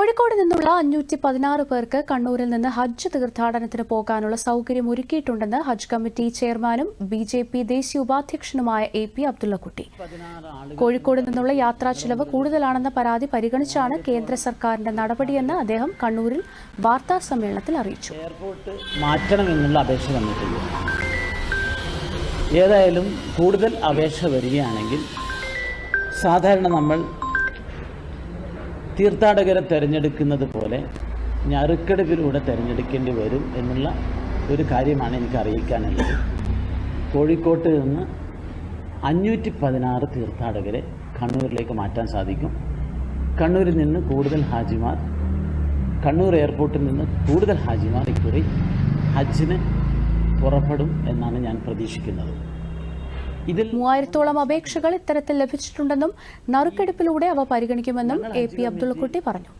കോഴിക്കോട് നിന്നുള്ള അഞ്ഞൂറ്റി പതിനാറ് പേർക്ക് കണ്ണൂരിൽ നിന്ന് ഹജ്ജ് തീർത്ഥാടനത്തിന് പോകാനുള്ള സൗകര്യം ഒരുക്കിയിട്ടുണ്ടെന്ന് ഹജ്ജ് കമ്മിറ്റി ചെയർമാനും ബി ജെ പി ദേശീയ ഉപാധ്യക്ഷനുമായ എ പി അബ്ദുള്ളക്കുട്ടി. കോഴിക്കോട് നിന്നുള്ള യാത്രാ ചെലവ് കൂടുതലാണെന്ന പരാതി പരിഗണിച്ചാണ് കേന്ദ്ര സർക്കാരിന്റെ നടപടിയെന്ന് അദ്ദേഹം കണ്ണൂരിൽ വാർത്താ സമ്മേളനത്തിൽ അറിയിച്ചു. ഏതായാലും കൂടുതൽ അപേക്ഷ വരികയാണെങ്കിൽ സാധാരണ നമ്മൾ തീർത്ഥാടകരെ തിരഞ്ഞെടുക്കുന്നത് പോലെ ഞറുക്കെടുപ്പിലൂടെ തിരഞ്ഞെടുക്കേണ്ടി വരും എന്നുള്ള ഒരു കാര്യമാണ് എനിക്ക് അറിയിക്കാനുള്ളത്. കോഴിക്കോട്ട് നിന്ന് അഞ്ഞൂറ്റി പതിനാറ് തീർത്ഥാടകരെ കണ്ണൂരിലേക്ക് മാറ്റാൻ സാധിക്കും. കണ്ണൂരിൽ നിന്ന് കൂടുതൽ ഹാജിമാർ കണ്ണൂർ എയർപോർട്ടിൽ നിന്ന് കൂടുതൽ ഹാജിമാർ ഇക്കുറി ഹജ്ജിന് പുറപ്പെടും എന്നാണ് ഞാൻ പ്രതീക്ഷിക്കുന്നത്. ഇതിൽ മൂവായിരത്തോളം അപേക്ഷകൾ ഇത്തരത്തിൽ ലഭിച്ചിട്ടുണ്ടെന്നും നറുക്കെടുപ്പിലൂടെ അവ പരിഗണിക്കുമെന്നും എ പി അബ്ദുള്ളക്കുട്ടി പറഞ്ഞു.